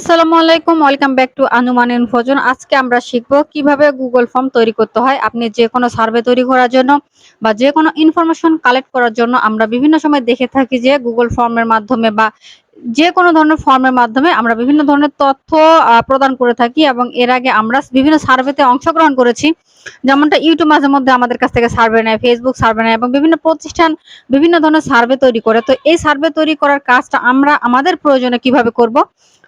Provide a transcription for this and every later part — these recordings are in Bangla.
আসসালামু আলাইকুম, welcome back to Anuman Infozone আজকে আমরা শিখব কীভাবে গুগল ফর্ম তৈরি করতে হয়। আপনি যে কোনো সার্ভে তৈরি করার জন্য বা যে কোনো ইনফরমেশন কালেক্ট করার জন্য আমরা বিভিন্ন সময় দেখে থাকি যে গুগল ফর্মের মাধ্যমে বা যে কোনো ধরনের ফর্মের মাধ্যমে আমরা বিভিন্ন ধরনের তথ্য প্রদান করে থাকি এবং এর আগে আমরা বিভিন্ন সার্ভেতে অংশগ্রহণ করেছি। যেমনটা ইউটিউব মাঝে মধ্যে আমাদের কাছ থেকে সার্ভে নেয় ফেসবুক সার্ভে নেয় এবং বিভিন্ন প্রতিষ্ঠান বিভিন্ন ধরনের সার্ভে তৈরি করে। তো এই সার্ভে তৈরি করার কাজটা আমরা আমাদের প্রয়োজনে কীভাবে করব?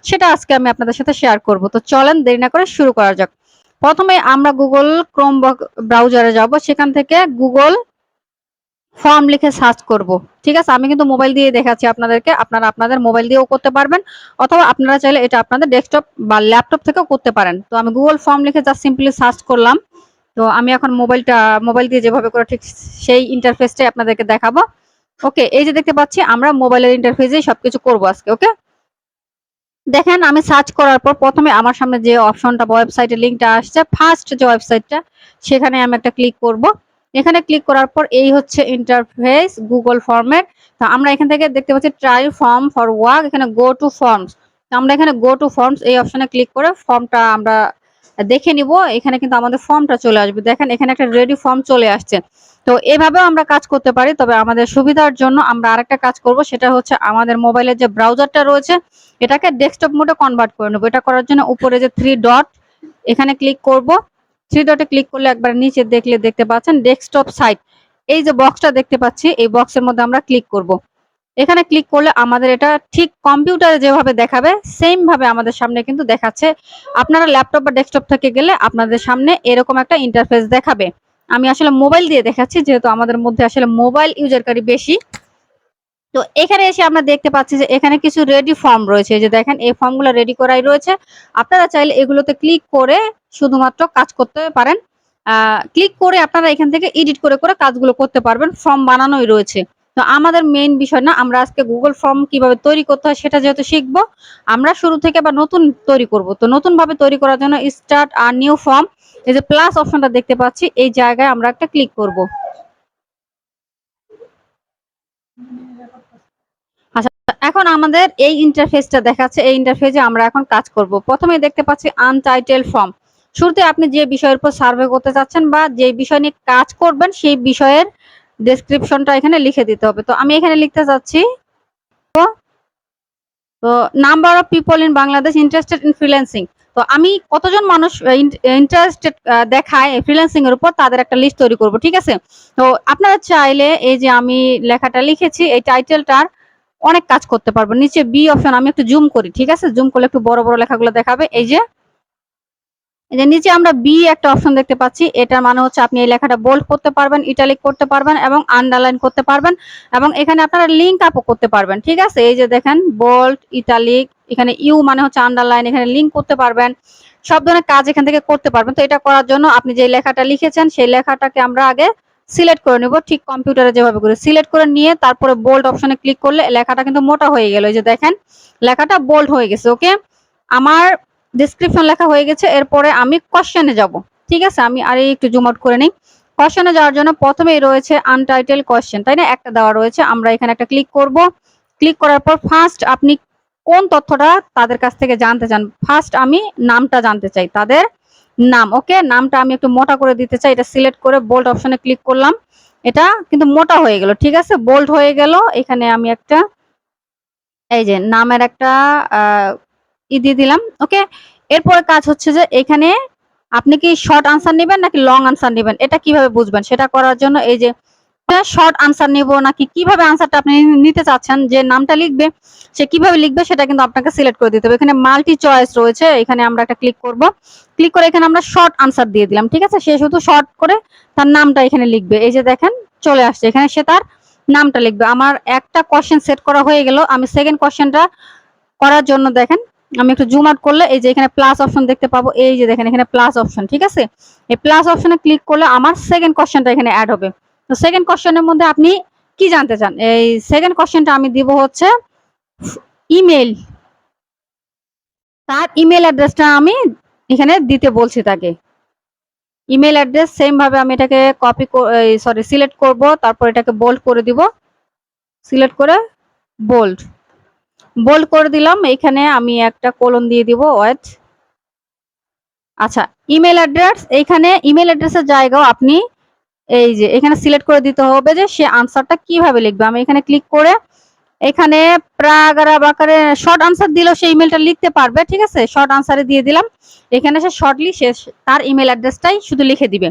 সেটা আজকে আমি আপনাদের সাথে শেয়ার করব। তো চলেন দেরি না করে শুরু করা যাক। প্রথমে আমরা গুগল ক্রোম ব্রাউজারে যাব। সেখান থেকে গুগল ফর্ম লিখে সার্চ করব। ঠিক আছে? আমি কিন্তু মোবাইল দিয়ে দেখাচ্ছি আপনাদেরকে। আপনারা আপনাদের মোবাইল দিয়েও করতে পারবেন। অথবা আপনারা চাইলে এটা আপনাদের ডেস্কটপ বা ল্যাপটপ থেকেও করতে পারেন। তো আমি গুগল ফর্ম লিখে জাস্ট সিম্পলি সার্চ করলাম। তো আমি এখন মোবাইলটা মোবাইল দিয়ে যেভাবে করে ঠিক সেই ইন্টারফেসটাই আপনাদেরকে দেখাবো। ওকে এই যে দেখতে পাচ্ছি, আমরা মোবাইলের ইন্টারফেসেই সবকিছু করব আজকে ওকে দেখেন, আমি সার্চ করার পর প্রথমে আমার সামনে যে অপশনটা ওয়েবসাইটের লিঙ্কটা আসছে ফার্স্ট যে ওয়েবসাইটটা সেখানে আমি একটা ক্লিক করব। এখানে ক্লিক করার পর এই হচ্ছে ইন্টারফেস গুগল ফর্মের তো আমরা এখান থেকে দেখতে পাচ্ছি ট্রাই ফর্ম ফর ওয়ার্ক এখানে গো টু ফর্মস আমরা এখানে গো টু ফর্মস এই অপশনে ক্লিক করে ফর্মটা আমরা দেখে নিব, এখানে কিন্তু আমাদের ফর্মটা চলে আসবে। দেখেন, এখানে একটা রেডি ফর্ম চলে আসছে। তো এভাবেও আমরা কাজ করতে পারি, তবে আমাদের সুবিধার জন্য আমরা আরেকটা কাজ করব, সেটা হচ্ছে আমাদের মোবাইলের যে ব্রাউজারটা রয়েছে, এটাকে ডেস্কটপ মোডে কনভার্ট করে নেব। এটা করার জন্য উপরে যে থ্রি ডট এখানে ক্লিক করব। থ্রি ডটে ক্লিক করলে একবার নিচে দেখলে দেখতে পাচ্ছেন ডেস্কটপ সাইট এই যে বক্সটা দেখতে পাচ্ছি, এই বক্সের মধ্যে আমরা ক্লিক করব। এখানে ক্লিক করলে আমাদের এটা ঠিক কম্পিউটারে যেভাবে দেখাবে সেম ভাবে আমাদের সামনে কিন্তু দেখাচ্ছে। আপনারা ল্যাপটপ বা ডেস্কটপ থেকে গেলে আপনাদের সামনে এরকম একটা ইন্টারফেস দেখাবে। আমি আসলে মোবাইল দিয়ে দেখাচ্ছি, যেহেতু আমাদের মধ্যে আসলে মোবাইল ইউজারকারী বেশি। তো এখানে এসে আমরা দেখতে পাচ্ছি যে এখানে কিছু রেডি ফর্ম রয়েছে। যে দেখেন, এই ফর্মগুলো রেডি করাই রয়েছে। আপনারা চাইলে এগুলোতে ক্লিক করে শুধুমাত্র কাজ করতে পারেন। ক্লিক করে আপনারা এখান থেকে এডিট করে করে কাজগুলো করতে পারবেন। ফর্ম বানানোই রয়েছে। তো আমাদের মেইন বিষয় না, আমরা আজকে গুগল ফর্ম কীভাবে তৈরি করতে হয় সেটা যেহেতু শিখব, আমরা শুরু থেকে বা নতুন তৈরি করব। তো নতুন ভাবে তৈরি করার জন্য স্টার্ট আর নিউ ফর্ম এই যে প্লাস অপশনটা দেখতে পাচ্ছি, এই জায়গায় আমরা একটা ক্লিক করব। আচ্ছা এখন আমাদের এই ইন্টারফেসটা দেখাচ্ছে, এই ইন্টারফেসে আমরা এখন কাজ করব। প্রথমে দেখতে পাচ্ছি আনটাইটেল ফর্ম শুরুতে আপনি যে বিষয়ের উপর সার্ভে করতে চাচ্ছেন বা যে বিষয় নিয়ে কাজ করবেন, সেই বিষয়ের ডেসক্রিপশনটা এখানে লিখে দিতে হবে। তো আমি এখানে লিখতে চাচ্ছি তো number of people in Bangladesh interested in freelancing তো আমি কতজন মানুষ ইন্টারেস্টেড দেখায় ফ্রিল্যান্সিং এর উপর, তাদের একটা লিস্ট তৈরি করব, ঠিক আছে? তো আপনারা চাইলে এই যে আমি লেখাটা লিখেছি, এই টাইটেলটার অনেক কাজ করতে পারব। নিচে বি অপশন আমি একটু জুম করি, ঠিক আছে? জুম করলে একটু বড় বড় লেখাগুলো দেখাবে। এই যে যে নিচে আমরা বি একটা অপশন দেখতে পাচ্ছি। এটার মানে হচ্ছে আপনি এই লেখাটা বোল্ড করতে পারবেন ইটালিক করতে পারবেন এবং আন্ডারলাইন করতে পারবেন এবং এখানে আপনারা লিঙ্ক আপও করতে পারবেন, ঠিক আছে? এই যে দেখেন বোল্ড ইটালিক এখানে ইউ মানে হচ্ছে আন্ডারলাইন এখানে লিঙ্ক করতে পারবেন। সব ধরনের কাজ এখান থেকে করতে পারবেন। তো এটা করার জন্য আপনি যে লেখাটা লিখেছেন, সেই লেখাটাকে আমরা আগে সিলেক্ট করে নেব। ঠিক কম্পিউটারে যেভাবে করে সিলেক্ট করে নিয়ে তারপরে বোল্ড অপশনে ক্লিক করলে লেখাটা কিন্তু মোটা হয়ে গেল। এই যে দেখেন, লেখাটা বোল্ড হয়ে গেছে ওকে আমার ডিসক্রিপশন লেখা হয়ে গেছে, এরপরে আমি কোশ্চেনে যাব, ঠিক আছে? আমি আর একটু জুম আউট করে নিই। কোশ্চেনে যাওয়ার জন্য প্রথমেই রয়েছে আনটাইটেল কোশ্চেন তাই না? একটা দেওয়া রয়েছে, আমরা এখানে একটা ক্লিক করব। ক্লিক করার পর ফার্স্ট আপনি কোন তথ্যটা তাদের কাছ থেকে জানতে চান? ফার্স্ট আমি নামটা জানতে চাই, তাদের নাম ওকে নামটা আমি একটু মোটা করে দিতে চাই, এটা সিলেক্ট করে বোল্ড অপশনে ক্লিক করলাম। এটা কিন্তু মোটা হয়ে গেল, ঠিক আছে? বোল্ড হয়ে গেল, এখানে আমি একটা, এই যে, নামের একটা ই দিয়ে দিলাম, ওকে? এরপরে কাজ হচ্ছে যে এখানে আপনি কি শর্ট আনসার নেবেন নাকি লং আনসার নেবেন? এটা কীভাবে বুঝবেন? সেটা করার জন্য এই যে শর্ট আনসার নেব নাকি কীভাবে আনসারটা আপনি নিতে চাচ্ছেন, যে নামটা লিখবে, সে কীভাবে লিখবে সেটা কিন্তু আপনাকে সিলেক্ট করে দিতে হবে। এখানে মাল্টি চয়েস রয়েছে, এখানে আমরা একটা ক্লিক করব। ক্লিক করে এখানে আমরা শর্ট আনসার দিয়ে দিলাম, ঠিক আছে? সে শুধু শর্ট করে তার নামটা এখানে লিখবে। এই যে দেখেন, চলে আসছে। এখানে সে তার নামটা লিখবে। আমার একটা কোশ্চেন সেট করা হয়ে গেল। আমি সেকেন্ড কোশ্চেনটা করার জন্য দেখেন আমি একটু জুম আউট করলে এই যে এখানে প্লাস অপশন দেখতে পাবো। এই যে দেখেন এখানে প্লাস অপশন ঠিক আছে? এই প্লাস অপশনে ক্লিক করলে আমার সেকেন্ড কোশ্চেনটা এখানে অ্যাড হবে। তো সেকেন্ড কোশ্চেনের মধ্যে আপনি কি জানতে চান? এই সেকেন্ড কোশ্চেনটা আমি দিব হচ্ছে ইমেল তার ইমেল অ্যাড্রেসটা আমি এখানে দিতে বলছি তাকে। ইমেল অ্যাড্রেস সেম ভাবে আমি এটাকে কপি সরি সিলেক্ট করব, তারপর এটাকে বোল্ড করে দিব। সিলেক্ট করে বোল্ড বোল্ড করে দিলাম। এখানে আমি একটা কোলন দিয়ে দিব, ওয়েট। আচ্ছা ইমেল অ্যাড্রেস এইখানে ইমেল অ্যাড্রেসের জায়গাও আপনি এই যে, এখানে সিলেক্ট করে দিতে হবে যে সে আনসারটা কীভাবে লিখবে। আমি এখানে ক্লিক করে এখানে প্রাগারাব আকারে শর্ট আনসার দিলেও সে ইমেলটা লিখতে পারবে, ঠিক আছে? শর্ট আনসারে দিয়ে দিলাম। এখানে সে শর্টলি সে তার ইমেল অ্যাড্রেসটাই শুধু লিখে দিবে।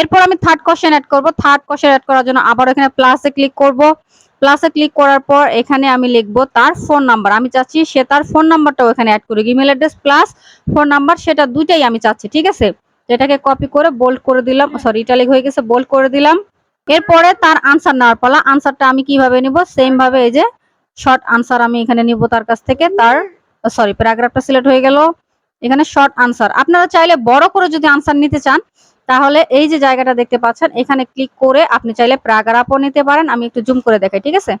এরপর আমি থার্ড কোশ্চেন অ্যাড করব। থার্ড কোশ্চেন অ্যাড করার জন্য আবার এখানে প্লাসে ক্লিক করব। প্লাসে ক্লিক করার পর এখানে আমি লিখব তার ফোন নাম্বার আমি চাচ্ছি সে তার ফোন নাম্বারটাও এখানে অ্যাড করুক। Email address plus phone number সেটা দুইটাই আমি চাচ্ছি, ঠিক আছে? এটাকে কপি করে বোল্ড করে দিলাম সরি ইটালিক হয়ে গেছে বোল্ড করে দিলাম। এরপরে তার আনসার নেওয়ার পালা। আনসারটা আমি কীভাবে নিব? সেম ভাবে এই যে শর্ট আনসার আমি এখানে নিব তার কাছ থেকে। তার সরি প্যারাগ্রাফটা সিলেক্ট হয়ে গেল। এখানে শর্ট আনসার আপনারা চাইলে বড় করে যদি আনসার নিতে চান তাহলে এই যে জায়গাটা দেখতে পাচ্ছেন, এখানে ক্লিক করে আপনি চাইলে প্যারাগ্রাফও নিতে পারেন। আমি একটু জুম করে দেখাই, ঠিক আছে?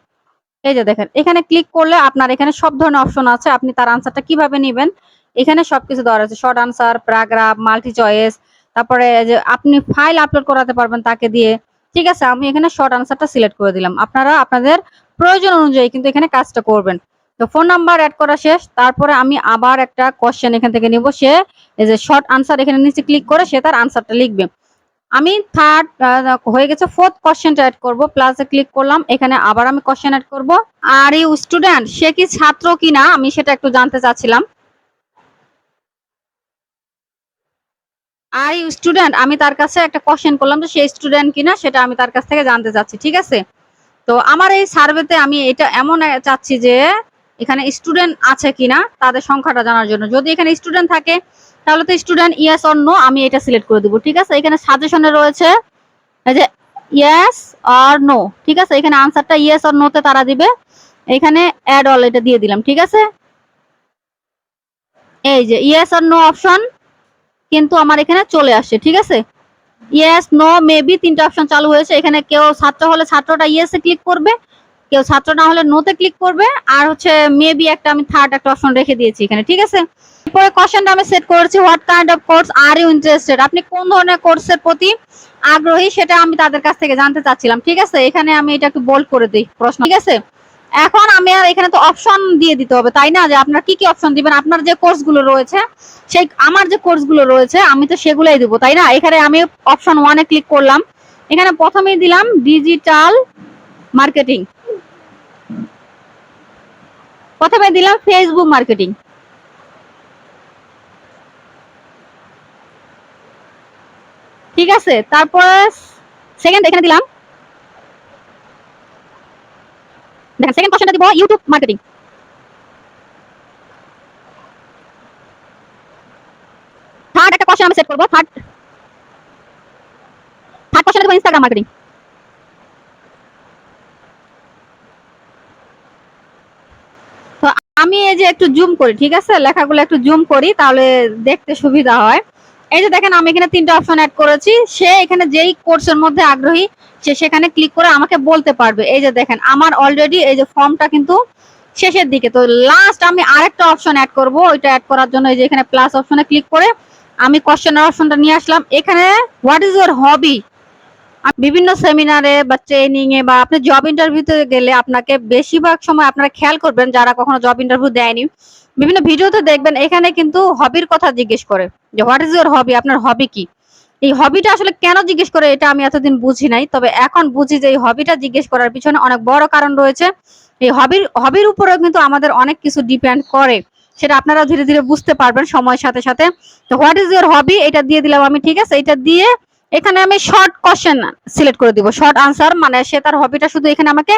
এই যে দেখেন, এখানে ক্লিক করলে আপনার এখানে সব ধরনের অপশন আছে। আপনি তার আনসারটা কীভাবে নেবেন? এখানে সবকিছু দেওয়া আছে short answer paragraph multi choice তারপরে যে আপনি ফাইল আপলোড করাতে পারবেন তাকে দিয়ে। ঠিক আছে? আমি এখানে শর্ট আনসারটা সিলেক্ট করে দিলাম। আপনারা আপনাদের প্রয়োজন অনুযায়ী কিন্তু এখানে কাজটা করবেন। তো ফোন নাম্বার অ্যাড করা শেষ। তারপরে আমি আবার একটা কোশ্চেন এখান থেকে নিব। সে এই যে শর্ট আনসার এখানে নিচে ক্লিক করে সে তার আনসারটা লিখবে। আমি থার্ড হয়ে গেছে ফোর্থ কোশ্চেনটা অ্যাড করব। প্লাসে ক্লিক করলাম। এখানে আবার আমি কোশ্চেন অ্যাড করব। আর ইউ স্টুডেন্ট সে কি ছাত্র কিনা? আমি সেটা একটু জানতে চাচ্ছিলাম। আর ইউ স্টুডেন্ট আমি তার কাছে একটা কোশ্চেন করলাম যে সে স্টুডেন্ট কিনা? সেটা আমি তার কাছ থেকে জানতে চাচ্ছি। ঠিক আছে? তো আমার এই সার্ভেতে আমি এটা এমন চাচ্ছি যে এখানে স্টুডেন্ট আছে কিনা, তাদের সংখ্যাটা জানার জন্য। যদি এখানে স্টুডেন্ট থাকে, তাহলে তো স্টুডেন্ট ইয়েস অর নো আমি এটা সিলেক্ট করে দেবো, ঠিক আছে? এখানে সাজেশনে রয়েছে যে ইয়েস অর নো ঠিক আছে? এখানে আনসারটা ইয়েস অর নোতে তারা দিবে। এখানে অ্যাড অল এটা দিয়ে দিলাম, ঠিক আছে? এই যে ইয়েস অর নো অপশন কিন্তু আমার এখানে চলে আসছে, ঠিক আছে? ইয়েস নো মেবি তিনটা অপশন চালু হয়েছে। এখানে কেউ ছাত্র হলে ছাত্রটা ইয়েসে ক্লিক করবে। কেউ ছাত্র না হলে নোতে ক্লিক করবে। আর হচ্ছে মেবি একটা আমি থার্ড একটা অপশন রেখে দিয়েছি এখানে, ঠিক আছে? এরপরে কোশ্চেনটা আমি সেট করেছি what kind of course are you interested আপনি কোন ধরনের কোর্সের প্রতি আগ্রহী সেটা আমি তাদের কাছ থেকে জানতে চাচ্ছিলাম, ঠিক আছে? এখানে আমি এটা একটু বোল্ড করে দিই প্রশ্ন, ঠিক আছে? এখন আমি আর এখানে তো অপশন দিয়ে দিতে হবে, তাই না? যে আপনার কি কি অপশন দিবেন? আপনার যে কোর্সগুলো রয়েছে, সেই আমার যে কোর্সগুলো রয়েছে, আমি তো সেগুলোই দেবো, তাই না? এখানে আমি অপশন ওয়ানে ক্লিক করলাম। এখানে প্রথমেই দিলাম ডিজিটাল মার্কেটিং প্রথমে দিলাম ফেসবুক মার্কেটিং ঠিক আছে, তারপরে সেকেন্ড এখানে দিলাম। দেখেন সেকেন্ড কোশ্চেনটা দিব ইউটিউব মার্কেটিং থার্ড একটা কোশ্চেন আমি সেট করব থার্ড থার্ড কোশ্চেন দেব ইনস্টাগ্রাম মার্কেটিং তো আমি এই যে একটু জুম করি, ঠিক আছে? লেখাগুলো একটু জুম করি, তাহলে দেখতে সুবিধা হয়। এই যে দেখেন, আমি এখানে তিনটা অপশন অ্যাড করেছি। সে এখানে যেই কোর্সের মধ্যে আগ্রহী, সে সেখানে ক্লিক করে আমাকে বলতে পারবে। এই যে দেখেন, আমার অলরেডি এই যে ফর্মটা কিন্তু শেষের দিকে। তো লাস্ট আমি আরেকটা অপশন অ্যাড করব। ওইটা অ্যাড করার জন্য এই যে এখানে প্লাস অপশনে ক্লিক করে আমি কোশ্চেনের অপশনটা নিয়ে আসলাম। এখানে হোয়াট ইজ ইউর হবি বিভিন্ন সেমিনারে বা ট্রেনিং এ বা আপনি জব ইন্টারভিউতে গেলে আপনাকে বেশিরভাগ সময় আপনারা খেয়াল করবেন যারা কখনো জব ইন্টারভিউ দেয়নি। বিভিন্ন ভিডিওতে দেখবেন এখানে কিন্তু হবির কথা জিজ্ঞেস করে যে হোয়াট ইজ ইউর হবি আপনার হবি কি? এই হবিটা আসলে কেন জিজ্ঞেস করে এটা আমি এতদিন বুঝি নাই, তবে এখন বুঝি যে এই হবিটা জিজ্ঞেস করার পিছনে অনেক বড় কারণ রয়েছে। এই হবির হবির উপরেও কিন্তু আমাদের অনেক কিছু ডিপেন্ড করে। সেটা আপনারা ধীরে ধীরে বুঝতে পারবেন সময়ের সাথে সাথে। তো হোয়াট ইজ ইউর হবি এটা দিয়ে দিলাম আমি, ঠিক আছে? এটা দিয়ে এখানে আমি শর্ট কোশ্চেন সিলেক্ট করে দিব। শর্ট আনসার মানে সে তার হবিটা শুধু এখানে আমাকে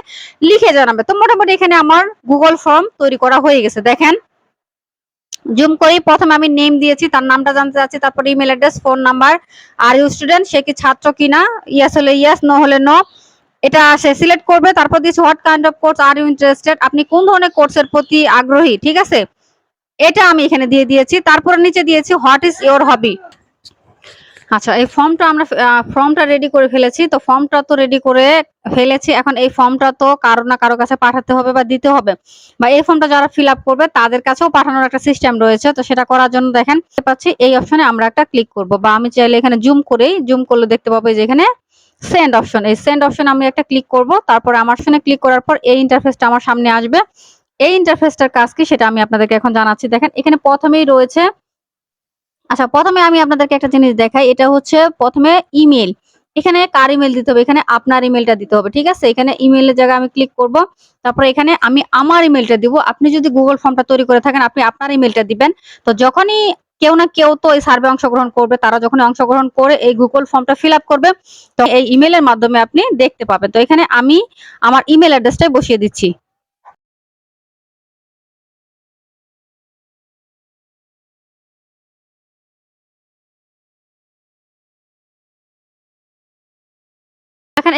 লিখে জানাবে। তো মোটামুটি এখানে আমার গুগল ফর্ম তৈরি করা হয়ে গেছে। দেখেন জুম করি প্রথমে আমি নেম দিয়েছি, তার নামটা জানতে চাচ্ছি, তারপর email address phone number are you student সে কি ছাত্র কিনা? ইয়াস হলে ইয়াস নো হলে নো এটা সে সিলেক্ট করবে, তারপর দিয়েছি what kind of course are you interested আপনি কোন ধরনের কোর্সের প্রতি আগ্রহী? ঠিক আছে? এটা আমি এখানে দিয়ে দিয়েছি। তারপরে নিচে দিয়েছি হোয়াট ইজ ইওর হবি আচ্ছা এই ফর্মটা আমরা ফর্মটা রেডি করে ফেলেছি। তো ফর্মটা তো রেডি করে ফেলেছি। এখন এই ফর্মটা তো কারও না কারও কাছে পাঠাতে হবে বা দিতে হবে। বা এই ফর্মটা যারা ফিল আপ করবে, তাদের কাছেও পাঠানোর একটা সিস্টেম রয়েছে। তো সেটা করার জন্য দেখেন পাচ্ছি এই অপশনে আমরা একটা ক্লিক করব। বা আমি চাইলে এখানে জুম করেই জুম করলে দেখতে পাবো যে এখানে সেন্ড অপশন এই সেন্ড অপশন আমি একটা ক্লিক করব। তারপর আমার অপশনে ক্লিক করার পর এই ইন্টারফেসটা আমার সামনে আসবে। এই ইন্টারফেসটার কাজ কি সেটা আমি আপনাদেরকে এখন জানাচ্ছি। দেখেন, এখানে প্রথমেই রয়েছে আচ্ছা প্রথমে আমি আপনাদেরকে একটা জিনিস দেখাই, এটা হচ্ছে প্রথমে ইমেল এখানে কার ইমেল দিতে হবে? এখানে আপনার ইমেলটা দিতে হবে, ঠিক আছে? এখানে ইমেলের জায়গায় আমি ক্লিক করব, তারপরে এখানে আমি আমার ইমেলটা দিব। আপনি যদি গুগল ফর্মটা তৈরি করে থাকেন, আপনি আপনার ইমেলটা দিবেন। তো যখনই কেউ না কেউ তো এই সার্ভে অংশগ্রহণ করবে, তারা যখন অংশগ্রহণ করে, এই গুগল ফর্মটা ফিল করবে, তো এই ইমেলের মাধ্যমে আপনি দেখতে পাবেন। তো এখানে আমি আমার ইমেল অ্যাড্রেসটাই বসিয়ে দিচ্ছি।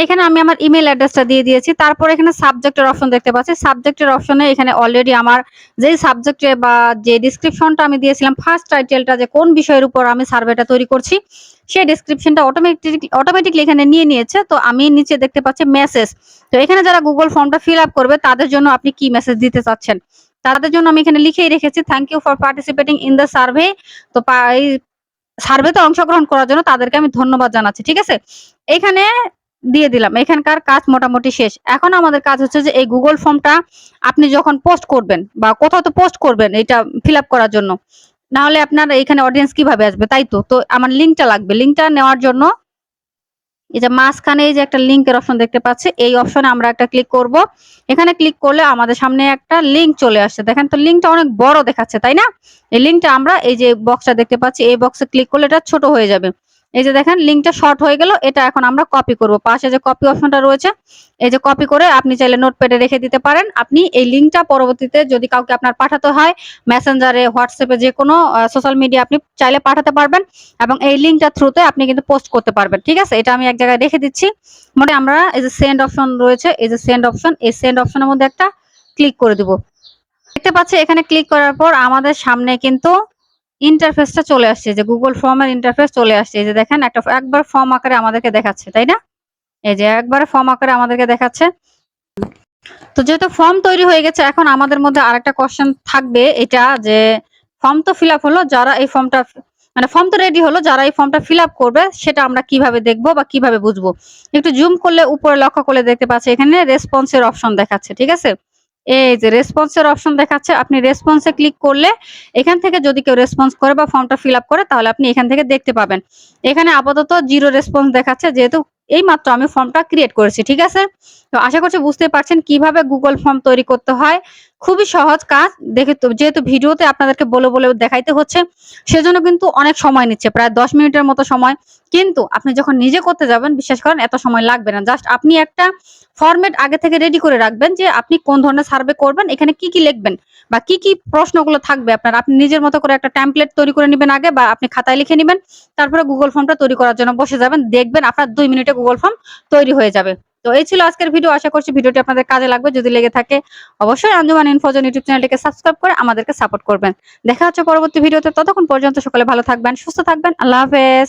এখানে আমি আমার ইমেল অ্যাড্রেসটা দিয়ে দিয়েছি। তারপর এখানে সাবজেক্টের অপশন দেখতে পাচ্ছি। সাবজেক্টের অপশনে এখানে অলরেডি আমার যেই সাবজেক্টে বা যে ডিসক্রিপশনটা আমি দিয়েছিলাম ফার্স্ট টাইটেলটা যে কোন বিষয়ের উপর আমি সার্ভেটা তৈরি করছি, সেই ডিসক্রিপশনটা অটোমেটিক অটোমেটিকলি এখানে নিয়ে নিয়েছে। তো আমি নিচে দেখতে পাচ্ছি মেসেজ তো এখানে যারা গুগল ফর্মটা ফিল আপ করবে, তাদের জন্য আপনি কি মেসেজ দিতে চাচ্ছেন? তাদের জন্য আমি এখানে লিখেই রেখেছি thank you for participating in the survey তো সার্ভেতে অংশগ্রহণ করার জন্য তাদেরকে আমি ধন্যবাদ জানাচ্ছি, ঠিক আছে? এখানে দিয়ে দিলাম। এখানকার কাজ মোটামুটি শেষ। এখন আমাদের কাজ হচ্ছে যে এই গুগল ফর্মটা আপনি যখন পোস্ট করবেন বা কোথাও তো পোস্ট করবেন এটা ফিল করার জন্য না হলে আপনার এখানে অডিয়েন্স কীভাবে আসবে, তাই তো? তো আমার লিঙ্কটা লাগবে। লিঙ্কটা নেওয়ার জন্য এই যে মাঝখানে এই যে একটা লিঙ্কের অপশন দেখতে পাচ্ছি, এই অপশনে আমরা একটা ক্লিক করব। এখানে ক্লিক করলে আমাদের সামনে একটা লিঙ্ক চলে আসছে। দেখেন তো লিঙ্কটা অনেক বড় দেখাচ্ছে, তাই না? এই লিঙ্কটা আমরা এই যে বক্সটা দেখতে পাচ্ছি, এই বক্সে ক্লিক করলে এটা ছোট হয়ে যাবে। এই যে দেখেন লিঙ্কটা শর্ট হয়ে গেল, এটা এখন আমরা কপি করব। পাশে যে কপি অপশনটা রয়েছে, এই যে কপি করে আপনি চাইলে নোটপ্যাডে রেখে দিতে পারেন। আপনি এই লিঙ্কটা পরবর্তীতে যদি কাউকে আপনার পাঠাতে হয় মেসেঞ্জারে হোয়াটসঅ্যাপে যে কোনো সোশ্যাল মিডিয়া আপনি চাইলে পাঠাতে পারবেন এবং এই লিঙ্কটা থ্রুতে আপনি কিন্তু পোস্ট করতে পারবেন। ঠিক আছে? এটা আমি এক জায়গায় রেখে দিচ্ছি। মানে আমরা এই যে সেন্ড অপশন রয়েছে, এই যে সেন্ড অপশন এই সেন্ড অপশনের মধ্যে একটা ক্লিক করে দিব। দেখতে পাচ্ছি এখানে ক্লিক করার পর আমাদের সামনে কিন্তু ইন্টারফেসটা চলে আসছে, যে গুগল ফর্মের ইন্টারফেস চলে আসছে। এই যে দেখেন, একটা একবার ফর্ম আকারে আমাদেরকে দেখাচ্ছে, তাই না? এই যে একবারে ফর্ম আকারে আমাদেরকে দেখাচ্ছে। তো যেহেতু ফর্ম তৈরি হয়ে গেছে, এখন আমাদের মধ্যে আরেকটা কোশ্চেন থাকবে, এটা যে ফর্ম তো ফিল হলো, যারা এই ফর্মটা মানে ফর্ম তো রেডি হলো, যারা এই ফর্মটা ফিল করবে, সেটা আমরা কীভাবে দেখব বা কীভাবে বুঝব? একটু জুম করলে, উপরে লক্ষ্য করলে দেখতে পাচ্ছি, এখানে রেসপন্সের অপশন দেখাচ্ছে, ঠিক আছে? এই যে রেসপন্সের অপশন দেখাচ্ছে, আপনি রেসপন্সে ক্লিক করলে এখান থেকে যদি কেউ রেসপন্স করে বা ফর্মটা ফিল করে, তাহলে আপনি এখান থেকে দেখতে পাবেন। এখানে আপাতত জিরো রেসপন্স দেখাচ্ছে, যেহেতু এই মাত্র আমি ফর্মটা ক্রিয়েট করেছি, ঠিক আছে? তো আশা করছি বুঝতে পারছেন কীভাবে গুগল ফর্ম তৈরি করতে হয়। খুবই সহজ কাজ। দেখে তো, যেহেতু ভিডিওতে আপনাদেরকে বলে বলে দেখাইতে হচ্ছে, সেজন্য কিন্তু অনেক সময় নিচ্ছে, প্রায় দশ মিনিটের মতো সময়। কিন্তু আপনি যখন নিজে করতে যাবেন, বিশ্বাস করেন, এত সময় লাগবে না। জাস্ট আপনি একটা ফরম্যাট আগে থেকে রেডি করে রাখবেন যে আপনি কোন ধরনের সার্ভে করবেন, এখানে কি কি লিখবেন বা কি কি প্রশ্নগুলো থাকবে আপনার। আপনি নিজের মতো করে একটা ট্যাম্পলেট তৈরি করে নেবেন আগে বা আপনি খাতায় লিখে নেবেন, তারপরে গুগল ফর্মটা তৈরি করার জন্য বসে যাবেন, দেখবেন আপনার দুই মিনিটে গুগল ফর্ম তৈরি হয়ে যাবে। তো এই ছিল আজকের ভিডিও আশা করছি ভিডিওটি আপনাদের কাজে লাগবে। যদি লেগে থাকে, অবশ্যই আঞ্জুমান ইনফোজন ইউটিউব চ্যানেলটিকে সাবস্ক্রাইব করে আমাদেরকে সাপোর্ট করবেন। দেখা হচ্ছে পরবর্তী ভিডিওতে ততক্ষণ পর্যন্ত সকলে ভালো থাকবেন, সুস্থ থাকবেন। আল্লাহ হাফেজ।